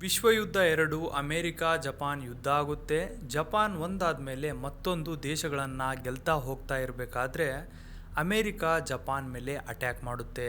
ವಿಶ್ವಯುದ್ಧ ಎರಡು America Japan ಯುದ್ಧ ಆಗುತ್ತೆ. ಜಪಾನ್ ಒಂದಾದ ಮೇಲೆ ಮತ್ತೊಂದು ದೇಶಗಳನ್ನು ಗೆಲ್ತಾ ಹೋಗ್ತಾ ಇರಬೇಕಾದ್ರೆ ಅಮೆರಿಕ ಜಪಾನ್ ಮೇಲೆ ಅಟ್ಯಾಕ್ ಮಾಡುತ್ತೆ.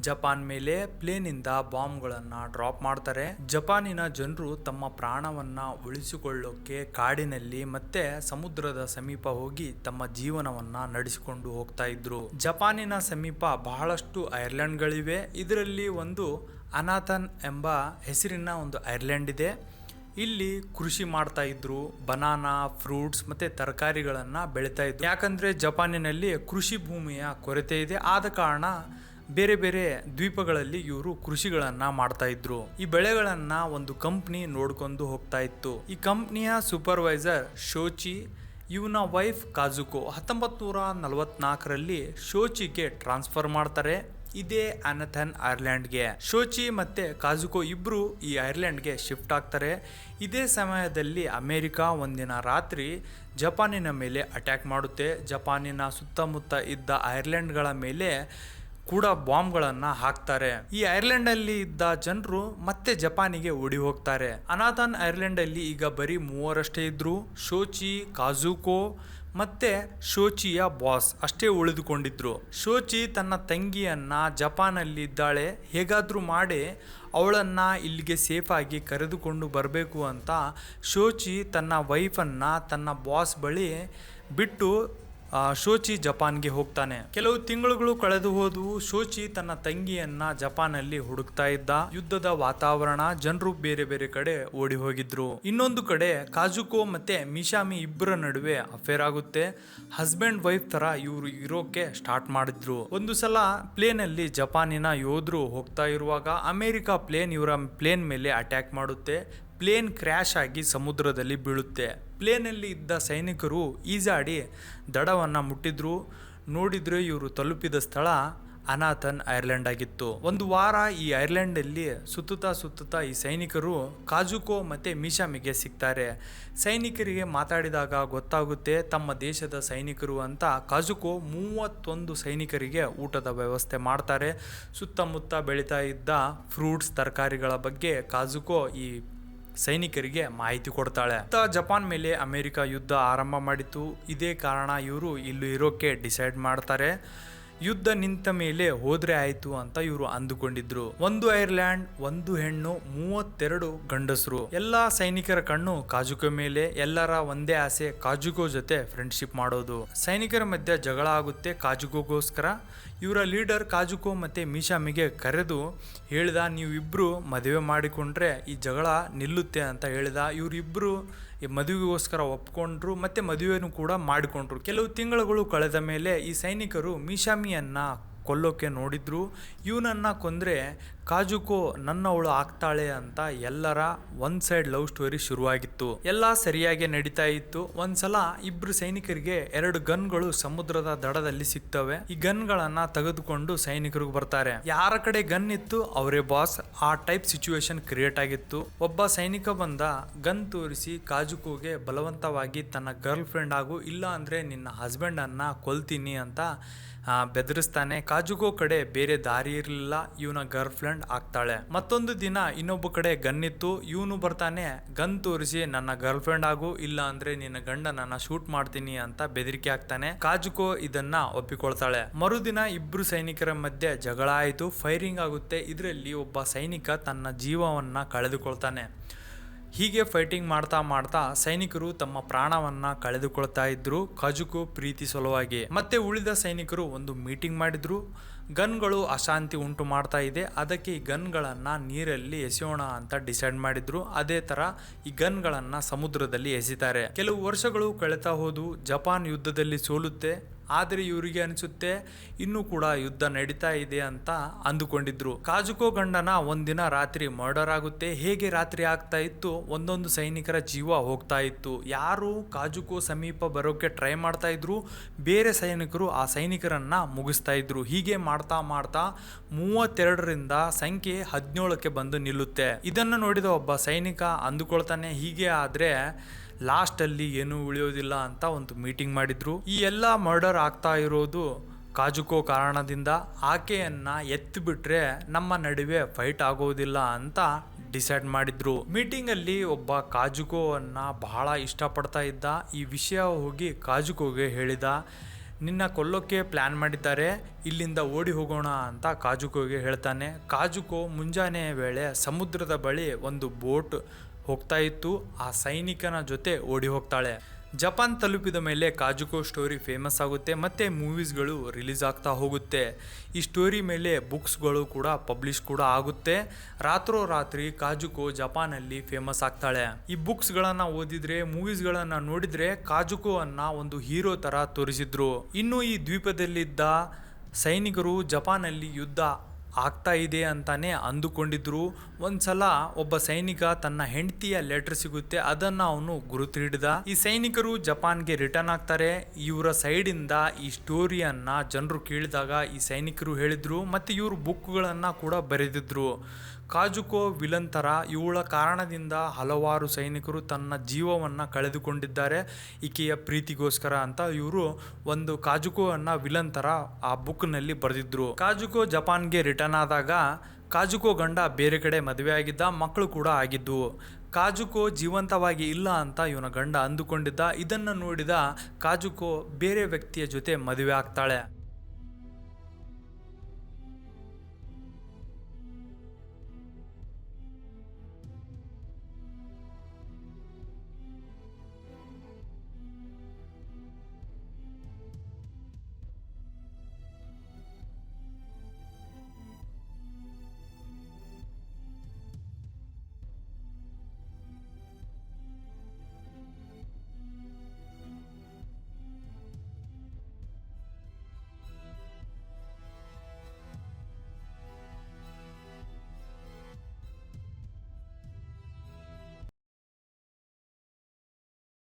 ಜಪಾನ್ ಮೇಲೆ ಪ್ಲೇನಿಂದ ಬಾಂಬ್ಗಳನ್ನು ಡ್ರಾಪ್ ಮಾಡ್ತಾರೆ. ಜಪಾನಿನ ಜನರು ತಮ್ಮ ಪ್ರಾಣವನ್ನ ಉಳಿಸಿಕೊಳ್ಳೋಕೆ ಕಾಡಿನಲ್ಲಿ ಮತ್ತೆ ಸಮುದ್ರದ ಸಮೀಪ ಹೋಗಿ ತಮ್ಮ ಜೀವನವನ್ನ ನಡೆಸಿಕೊಂಡು ಹೋಗ್ತಾ ಇದ್ರು. ಜಪಾನಿನ ಸಮೀಪ ಬಹಳಷ್ಟು ಐರ್ಲೆಂಡ್ಗಳಿವೆ. ಇದರಲ್ಲಿ ಒಂದು ಅನಾಥನ್ ಎಂಬ ಹೆಸರಿನ ಒಂದು ಐರ್ಲೆಂಡ್ ಇದೆ. ಇಲ್ಲಿ ಕೃಷಿ ಮಾಡ್ತಾ ಇದ್ರು, ಬನಾನಾ, ಫ್ರೂಟ್ಸ್ ಮತ್ತೆ ತರಕಾರಿಗಳನ್ನ ಬೆಳೀತಾ ಇದ್ರು. ಯಾಕಂದ್ರೆ ಜಪಾನಿನಲ್ಲಿ ಕೃಷಿ ಭೂಮಿಯ ಕೊರತೆ ಇದೆ. ಆದ ಕಾರಣ ಬೇರೆ ಬೇರೆ ದ್ವೀಪಗಳಲ್ಲಿ ಇವರು ಕೃಷಿಗಳನ್ನ ಮಾಡ್ತಾ ಇದ್ರು. ಈ ಬೆಳೆಗಳನ್ನ ಒಂದು ಕಂಪ್ನಿ ನೋಡ್ಕೊಂಡು ಹೋಗ್ತಾ ಇತ್ತು. ಈ ಕಂಪ್ನಿಯ ಸೂಪರ್ವೈಸರ್ ಶೋಚಿ, ಇವನ ವೈಫ್ ಕಾಜುಕೋ ಹತ್ತೊಂಬತ್ತು ನೂರ ನಲವತ್ನಾಲ್ಕರಲ್ಲಿ ಶೋಚಿಗೆ ಟ್ರಾನ್ಸ್ಫರ್ ಮಾಡ್ತಾರೆ. ಇದೇ ಅನಥನ್ ಐರ್ಲೆಂಡ್ಗೆ. ಶೋಚಿ ಮತ್ತೆ ಕಾಜುಕೋ ಇಬ್ರು ಈ ಐರ್ಲೆಂಡ್ಗೆ ಶಿಫ್ಟ್ ಆಗ್ತಾರೆ. ಇದೇ ಸಮಯದಲ್ಲಿ ಅಮೆರಿಕ ಒಂದಿನ ರಾತ್ರಿ ಜಪಾನಿನ ಮೇಲೆ ಅಟ್ಯಾಕ್ ಮಾಡುತ್ತೆ. ಜಪಾನಿನ ಸುತ್ತಮುತ್ತ ಇದ್ದ ಐರ್ಲೆಂಡ್ಗಳ ಮೇಲೆ ಕೂಡ ಬಾಂಬ್ಗಳನ್ನು ಹಾಕ್ತಾರೆ. ಈ ಐರ್ಲೆಂಡ್ ಅಲ್ಲಿ ಇದ್ದ ಜನರು ಮತ್ತೆ ಜಪಾನಿಗೆ ಓಡಿ ಹೋಗ್ತಾರೆ. ಅನಾಥನ್ ಐರ್ಲೆಂಡ್ ಅಲ್ಲಿ ಈಗ ಬರೀ ಮೂವರಷ್ಟೇ ಇದ್ರು. ಶೋಚಿ, ಕಾಜುಕೋ ಮತ್ತೆ ಶೋಚಿಯ ಬಾಸ್ ಅಷ್ಟೇ ಉಳಿದುಕೊಂಡಿದ್ರು. ಶೋಚಿ ತನ್ನ ತಂಗಿಯನ್ನ ಜಪಾನಲ್ಲಿ ಇದ್ದಾಳೆ ಹೇಗಾದ್ರೂ ಮಾಡಿ ಅವಳನ್ನ ಇಲ್ಲಿಗೆ ಸೇಫಾಗಿ ಕರೆದುಕೊಂಡು ಬರಬೇಕು ಅಂತ ಶೋಚಿ ತನ್ನ ವೈಫನ್ನು ತನ್ನ ಬಾಸ್ ಬಳಿ ಬಿಟ್ಟು ಶೋಚಿ ಜಪಾನ್ಗೆ ಹೋಗ್ತಾನೆ. ಕೆಲವು ತಿಂಗಳುಗಳು ಕಳೆದು ಹೋದವು ಶೋಚಿ ತನ್ನ ತಂಗಿಯನ್ನ ಜಪಾನಲ್ಲಿ ಹುಡುಕ್ತಾ ಇದ್ದ. ಯುದ್ಧದ ವಾತಾವರಣ, ಜನರು ಬೇರೆ ಬೇರೆ ಕಡೆ ಓಡಿ ಹೋಗಿದ್ರು. ಇನ್ನೊಂದು ಕಡೆ ಕಾಜುಕೋ ಮತ್ತೆ ಮಿಶಾಮಿ ಇಬ್ಬರ ನಡುವೆ ಅಫೇರ್ ಆಗುತ್ತೆ. ಹಸ್ಬೆಂಡ್ ವೈಫ್ ತರ ಇವರು ಇರೋಕೆ ಸ್ಟಾರ್ಟ್ ಮಾಡಿದ್ರು. ಒಂದು ಸಲ ಪ್ಲೇನ್ ಅಲ್ಲಿ ಜಪಾನಿನ ಯೋಧರು ಹೋಗ್ತಾ ಇರುವಾಗ ಅಮೆರಿಕ ಪ್ಲೇನ್ ಇವರ ಪ್ಲೇನ್ ಮೇಲೆ ಅಟ್ಯಾಕ್ ಮಾಡುತ್ತೆ. ಪ್ಲೇನ್ ಕ್ರ್ಯಾಶ್ ಆಗಿ ಸಮುದ್ರದಲ್ಲಿ ಬೀಳುತ್ತೆ. ಪ್ಲೇನಲ್ಲಿ ಇದ್ದ ಸೈನಿಕರು ಈಜಾಡಿ ದಡವನ್ನು ಮುಟ್ಟಿದ್ರು. ನೋಡಿದರೆ ಇವರು ತಲುಪಿದ ಸ್ಥಳ ಅನಾಥನ್ ಐರ್ಲೆಂಡ್ ಆಗಿತ್ತು. ಒಂದು ವಾರ ಈ ಐರ್ಲೆಂಡಲ್ಲಿ ಸುತ್ತುತ್ತಾ ಸುತ್ತುತ್ತಾ ಈ ಸೈನಿಕರು ಕಾಜುಕೋ ಮತ್ತು ಮಿಶಾಮಿಗೆ ಸಿಗ್ತಾರೆ. ಸೈನಿಕರಿಗೆ ಮಾತಾಡಿದಾಗ ಗೊತ್ತಾಗುತ್ತೆ ತಮ್ಮ ದೇಶದ ಸೈನಿಕರು ಅಂತ ಕಾಜುಕೋ ಮೂವತ್ತೊಂದು ಸೈನಿಕರಿಗೆ ಊಟದ ವ್ಯವಸ್ಥೆ ಮಾಡ್ತಾರೆ. ಸುತ್ತಮುತ್ತ ಬೆಳೀತಾ ಇದ್ದ ಫ್ರೂಟ್ಸ್, ತರಕಾರಿಗಳ ಬಗ್ಗೆ ಕಾಜುಕೋ ಈ ಸೈನಿಕರಿಗೆ ಮಾಹಿತಿ ಕೊಡ್ತಾಳೆ. ಜಪಾನ್ ಮೇಲೆ ಅಮೆರಿಕ ಯುದ್ಧ ಆರಂಭ ಮಾಡಿತು ಇದೇ ಕಾರಣ ಇವರು ಇಲ್ಲಿ ಇರೋಕೆ ಡಿಸೈಡ್ ಮಾಡ್ತಾರೆ. ಯುದ್ಧ ನಿಂತ ಮೇಲೆ ಹೋದ್ರೆ ಆಯ್ತು ಅಂತ ಇವರು ಅಂದುಕೊಂಡಿದ್ರು. ಒಂದು ಐರ್ಲ್ಯಾಂಡ್ ಒಂದು ಹೆಣ್ಣು, ಮೂವತ್ತೆರಡು ಗಂಡಸರು. ಎಲ್ಲಾ ಸೈನಿಕರ ಕಣ್ಣು ಕಾಜುಕೋ ಮೇಲೆ, ಎಲ್ಲರ ಒಂದೇ ಆಸೆ ಕಾಜುಕೋ ಜೊತೆ ಫ್ರೆಂಡ್ಶಿಪ್ ಮಾಡೋದು. ಸೈನಿಕರ ಮಧ್ಯೆ ಜಗಳ ಆಗುತ್ತೆ ಕಾಜುಕೋಗೋಸ್ಕರ. ಇವರ ಲೀಡರ್ ಕಾಜುಕೋ ಮತ್ತೆ ಮೀಶಾಮಿಗೆ ಕರೆದು ಹೇಳಿದ, ನೀವಿಬ್ರು ಮದುವೆ ಮಾಡಿಕೊಂಡ್ರೆ ಈ ಜಗಳ ನಿಲ್ಲುತ್ತೆ ಅಂತ ಹೇಳಿದ. ಇವರಿಬ್ರು ಈ ಮದುವೆಗೋಸ್ಕರ ಒಪ್ಕೊಂಡ್ರು, ಮತ್ತು ಮದುವೆಯನ್ನು ಕೂಡ ಮಾಡಿಕೊಂಡ್ರು. ಕೆಲವು ತಿಂಗಳುಗಳು ಕಳೆದ ಮೇಲೆ ಈ ಸೈನಿಕರು ಮೀಶಾಮಿಯನ್ನು ಕೊಲ್ಲೋಕೆ ನೋಡಿದ್ರು. ಇವನನ್ನು ಕೊಂದ್ರೆ ಕಾಜುಕೋ ನನ್ನವಳು ಆಗ್ತಾಳೆ ಅಂತ ಎಲ್ಲರ ಒನ್ ಸೈಡ್ ಲವ್ ಸ್ಟೋರಿ ಶುರುವಾಗಿತ್ತು. ಎಲ್ಲ ಸರಿಯಾಗಿ ನಡೀತಾ ಇತ್ತು. ಒಂದ್ಸಲ ಇಬ್ರು ಸೈನಿಕರಿಗೆ ಎರಡು ಗನ್ಗಳು ಸಮುದ್ರದ ದಡದಲ್ಲಿ ಸಿಗ್ತವೆ. ಈ ಗನ್ಗಳನ್ನ ತೆಗೆದುಕೊಂಡು ಸೈನಿಕರು ಬರ್ತಾರೆ. ಯಾರ ಕಡೆ ಗನ್ ಇತ್ತು? ಅವರೇ ಬಾಸ್ ಆ ಟೈಪ್ ಸಿಚುವೇಶನ್ ಕ್ರಿಯೇಟ್ ಆಗಿತ್ತು. ಒಬ್ಬ ಸೈನಿಕ ಬಂದ ಗನ್ ತೋರಿಸಿ ಕಾಜುಕೋಗೆ ಬಲವಂತವಾಗಿ ತನ್ನ ಗರ್ಲ್ ಫ್ರೆಂಡ್ ಆಗು, ಇಲ್ಲ ಅಂದ್ರೆ ನಿನ್ನ ಹಸ್ಬೆಂಡ್ ಅನ್ನ ಕೊಲ್ತೀನಿ ಅಂತ ಬೆದರಿಸ್ತಾನೆ. ಕಾಜುಕೋ ಕಡೆ ಬೇರೆ ದಾರಿ ಇರಲಿಲ್ಲ. ಇವನ ಗರ್ಲ್ ಫ್ರೆಂಡ್ ಆಗ್ತಾಳೆ. ಮತ್ತೊಂದು ದಿನ ಇನ್ನೊಬ್ಬ ಕಡೆ ಗನ್ ಇತ್ತು ಇವನು ಬರ್ತಾನೆ, ಗನ್ ತೋರಿಸಿ, ನನ್ನ ಗರ್ಲ್ ಫ್ರೆಂಡ್ ಆಗು, ಇಲ್ಲ ಅಂದ್ರೆ ನಿನ್ನ ಗಂಡ ನನ್ನ ಶೂಟ್ ಮಾಡ್ತೀನಿ ಅಂತ ಬೆದರಿಕೆ ಹಾಕ್ತಾನೆ. ಕಾಜುಕೋ ಇದನ್ನ ಒಪ್ಪಿಕೊಳ್ತಾಳೆ. ಮರುದಿನ ಇಬ್ರು ಸೈನಿಕರ ಮಧ್ಯೆ ಜಗಳ ಆಯಿತು. ಫೈರಿಂಗ್ ಆಗುತ್ತೆ. ಇದರಲ್ಲಿ ಒಬ್ಬ ಸೈನಿಕ ತನ್ನ ಜೀವವನ್ನ ಕಳೆದುಕೊಳ್ತಾನೆ. ಹೀಗೆ ಫೈಟಿಂಗ್ ಮಾಡ್ತಾ ಮಾಡ್ತಾ ಸೈನಿಕರು ತಮ್ಮ ಪ್ರಾಣವನ್ನ ಕಳೆದುಕೊಳ್ತಾ ಇದ್ರು ಕಜುಕು ಪ್ರೀತಿ ಸಲುವಾಗಿ. ಮತ್ತೆ ಉಳಿದ ಸೈನಿಕರು ಒಂದು ಮೀಟಿಂಗ್ ಮಾಡಿದ್ರು. ಗನ್ಗಳು ಅಶಾಂತಿ ಉಂಟು ಮಾಡ್ತಾ ಇದೆ. ಅದಕ್ಕೆ ಈ ಗನ್ಗಳನ್ನ ನೀರಲ್ಲಿ ಎಸೆಯೋಣ ಅಂತ ಡಿಸೈಡ್ ಮಾಡಿದ್ರು. ಅದೇ ತರ ಈ ಗನ್ಗಳನ್ನ ಸಮುದ್ರದಲ್ಲಿ ಎಸಿತಾರೆ. ಕೆಲವು ವರ್ಷಗಳು ಕಳೆತಾ ಹೋದು ಜಪಾನ್ ಯುದ್ಧದಲ್ಲಿ ಸೋಲುತ್ತೆ. ಆದರೆ ಇವರಿಗೆ ಅನಿಸುತ್ತೆ, ಇನ್ನೂ ಕೂಡ ಯುದ್ಧ ನಡೀತಾ ಇದೆ ಅಂತ ಅಂದುಕೊಂಡಿದ್ರು. ಕಾಜುಕೋ ಗಂಡನ ಒಂದಿನ ರಾತ್ರಿ ಮರ್ಡರ್ ಆಗುತ್ತೆ. ಹೇಗೆ ರಾತ್ರಿ ಆಗ್ತಾ ಇತ್ತು? ಒಂದೊಂದು ಸೈನಿಕರ ಜೀವ ಹೋಗ್ತಾ ಇತ್ತು. ಯಾರು ಕಾಜುಕೋ ಸಮೀಪ ಬರೋಕೆ ಟ್ರೈ ಮಾಡ್ತಾ ಇದ್ರು? ಬೇರೆ ಸೈನಿಕರು ಆ ಸೈನಿಕರನ್ನ ಮುಗಿಸ್ತಾ ಇದ್ರು. ಹೀಗೆ ಮಾಡ್ತಾ ಮಾಡ್ತಾ ಮೂವತ್ತೆರಡರಿಂದ ಸಂಖ್ಯೆ ಹದಿನೇಳಕ್ಕೆ ಬಂದು ನಿಲ್ಲುತ್ತೆ. ಇದನ್ನು ನೋಡಿದ ಒಬ್ಬ ಸೈನಿಕ ಅಂದುಕೊಳ್ತಾನೆ, ಹೀಗೆ ಆದ್ರೆ ಲಾಸ್ಟ್ ಅಲ್ಲಿ ಏನೂ ಉಳಿಯೋದಿಲ್ಲ ಅಂತ ಒಂದು ಮೀಟಿಂಗ್ ಮಾಡಿದ್ರು. ಈ ಎಲ್ಲ ಮರ್ಡರ್ ಆಗ್ತಾ ಇರೋದು ಕಾಜುಕೋ ಕಾರಣದಿಂದ. ಆಕೆಯನ್ನ ಎತ್ತು ಬಿಟ್ರೆ ನಮ್ಮ ನಡುವೆ ಫೈಟ್ ಆಗೋದಿಲ್ಲ ಅಂತ ಡಿಸೈಡ್ ಮಾಡಿದ್ರು. ಮೀಟಿಂಗ್ ಅಲ್ಲಿ ಒಬ್ಬ ಕಾಜುಕೋವನ್ನ ಬಹಳ ಇಷ್ಟಪಡ್ತಾ ಇದ್ದ. ಈ ವಿಷಯ ಹೋಗಿ ಕಾಜುಕೋಗೆ ಹೇಳಿದ. ನಿನ್ನ ಕೊಲ್ಲೋಕ್ಕೆ ಪ್ಲಾನ್ ಮಾಡಿದ್ದಾರೆ. ಇಲ್ಲಿಂದ ಓಡಿ ಹೋಗೋಣ ಅಂತ ಕಾಜುಕೋಗೆ ಹೇಳ್ತಾನೆ. ಕಾಜುಕೋ ಮುಂಜಾನೆ ವೇಳೆ ಸಮುದ್ರದ ಬಳಿ ಒಂದು ಬೋಟ್ ಹೋಗ್ತಾ ಇತ್ತು, ಆ ಸೈನಿಕನ ಜೊತೆ ಓಡಿ ಹೋಗ್ತಾಳೆ. ಜಪಾನ್ ತಲುಪಿದ ಮೇಲೆ ಕಾಜುಕೋ ಸ್ಟೋರಿ ಫೇಮಸ್ ಆಗುತ್ತೆ, ಮತ್ತು ಮೂವೀಸ್ಗಳು ರಿಲೀಸ್ ಆಗ್ತಾ ಹೋಗುತ್ತೆ. ಈ ಸ್ಟೋರಿ ಮೇಲೆ ಬುಕ್ಸ್ಗಳು ಕೂಡ ಪಬ್ಲಿಷ್ ಕೂಡ ಆಗುತ್ತೆ. ರಾತ್ರೋರಾತ್ರಿ ಕಾಜುಕೋ ಜಪಾನಲ್ಲಿ ಫೇಮಸ್ ಆಗ್ತಾಳೆ. ಈ ಬುಕ್ಸ್ಗಳನ್ನು ಓದಿದರೆ, ಮೂವೀಸ್ಗಳನ್ನು ನೋಡಿದರೆ ಕಾಜುಕೋ ಅನ್ನ ಒಂದು ಹೀರೋ ಥರ ತೋರಿಸಿದ್ರು. ಇನ್ನು ಈ ದ್ವೀಪದಲ್ಲಿದ್ದ ಸೈನಿಕರು ಜಪಾನಲ್ಲಿ ಯುದ್ಧ ಆಗ್ತಾ ಇದೆ ಅಂತಾನೆ ಅಂದುಕೊಂಡಿದ್ರು. ಒಂದ್ಸಲ ಒಬ್ಬ ಸೈನಿಕ ತನ್ನ ಹೆಂಡತಿಯ ಲೆಟರ್ ಸಿಗುತ್ತೆ, ಅದನ್ನ ಅವನು ಗುರುತು ಹಿಡಿದ ಈ ಸೈನಿಕರು ಜಪಾನ್ಗೆ ರಿಟರ್ನ್ ಆಗ್ತಾರೆ. ಇವರ ಸೈಡ್ ಇಂದ ಈ ಸ್ಟೋರಿಯನ್ನ ಜನರು ಕೇಳಿದಾಗ ಈ ಸೈನಿಕರು ಹೇಳಿದ್ರು, ಮತ್ತೆ ಇವರು ಬುಕ್ಗಳನ್ನು ಕೂಡ ಬರೆದಿದ್ರು. ಕಾಜುಕೋ ವಿಲನ್ ತರ ಇವಳ ಕಾರಣದಿಂದ ಹಲವಾರು ಸೈನಿಕರು ತನ್ನ ಜೀವವನ್ನ ಕಳೆದುಕೊಂಡಿದ್ದಾರೆ. ಈಕೆಯ ಪ್ರೀತಿಗೋಸ್ಕರ ಅಂತ ಇವರು ಒಂದು ಕಾಜುಕೋ ಅನ್ನ ವಿಲನ್ ತರ ಆ ಬುಕ್ನಲ್ಲಿ ಬರೆದಿದ್ರು. ಕಾಜುಕೋ ಜಪಾನ್ಗೆ ರಿಟರ್ನ್ ಆದಾಗ ಕಾಜುಕೋ ಗಂಡ ಬೇರೆ ಕಡೆ ಮದುವೆ ಆಗಿದ್ದ ಮಕ್ಕಳು ಕೂಡ ಆಗಿದ್ದು, ಕಾಜುಕೋ ಜೀವಂತವಾಗಿ ಇಲ್ಲ ಅಂತ ಇವನ ಗಂಡ ಅಂದುಕೊಂಡಿದ್ದ, ಇದನ್ನು ನೋಡಿದ ಕಾಜುಕೋ ಬೇರೆ ವ್ಯಕ್ತಿಯ ಜೊತೆ ಮದುವೆ ಆಗ್ತಾಳೆ.